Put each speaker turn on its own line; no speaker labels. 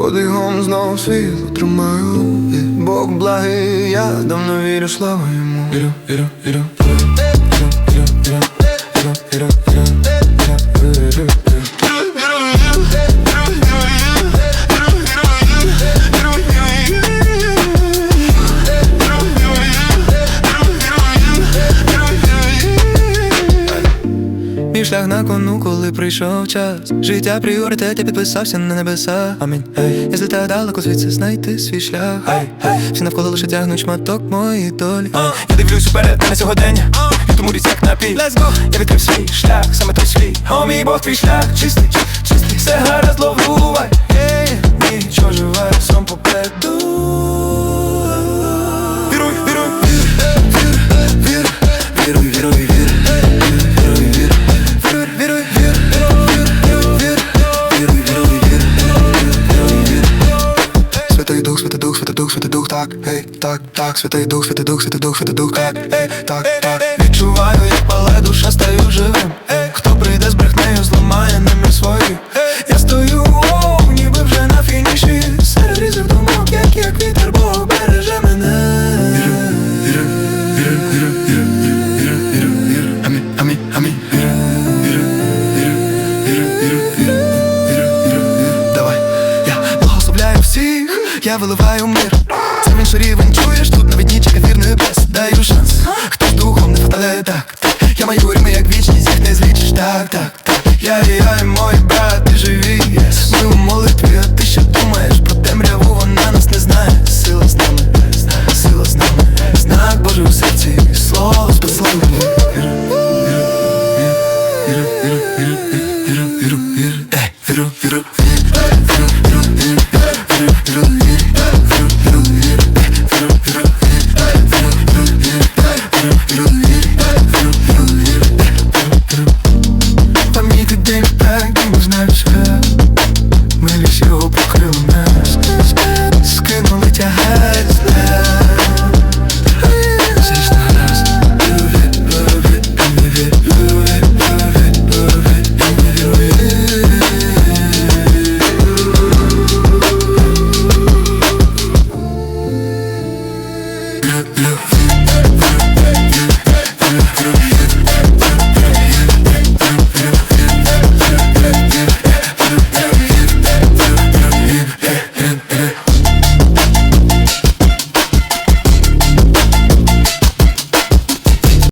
Подигом знов світло тримаю. Бог благий, я давно вірю, слава йому. Вірю, вірю Вірю, вірю, вірю Вірю, вірю, вірю шлях на кону, коли прийшов час. Життя пріоритет, я підписався на небеса. Амінь, Hey. Я злітаю далеко звідси знайти свій шлях. Hey. Hey. Всі навколо лише тягнуть шматок моєї долі Uh. Я дивлюсь уперед на сьогодення. І тому ріс як напій. Let's go. Я відкрив свій шлях, саме той свій. О, мій Бог, твій шлях чистий, чистий Все гаразд, так, ей, так, так, святий дух, святий дух, святий дух, святий дух, так, ей, так, так Відчуваю, як пале душа, стаю живим. Хто прийде з брехнею, зламає ними свої. Я стою, о, ніби вже на фініші. Серед різних думок, як як вітер, Бог береже мене. Давай, я благословляю всіх, я виливаю мир. Він рівень, чуєш, тут навіть нічого ефірної без даю шанс. Хто з духом не впадає так, так. Я маю рими, як вічність, їх не злічиш, так, так, так. Я і я, і мой брат, ти живі, yes. Ми у молитві, а ти що думаєш про темряву, вона нас не знає. Сила з нами, сила з нами, знак Божий у серці, слово спасло. Віру, віру, віру, віру, віру, віру, віру, віру, ей, віру, віру, віру,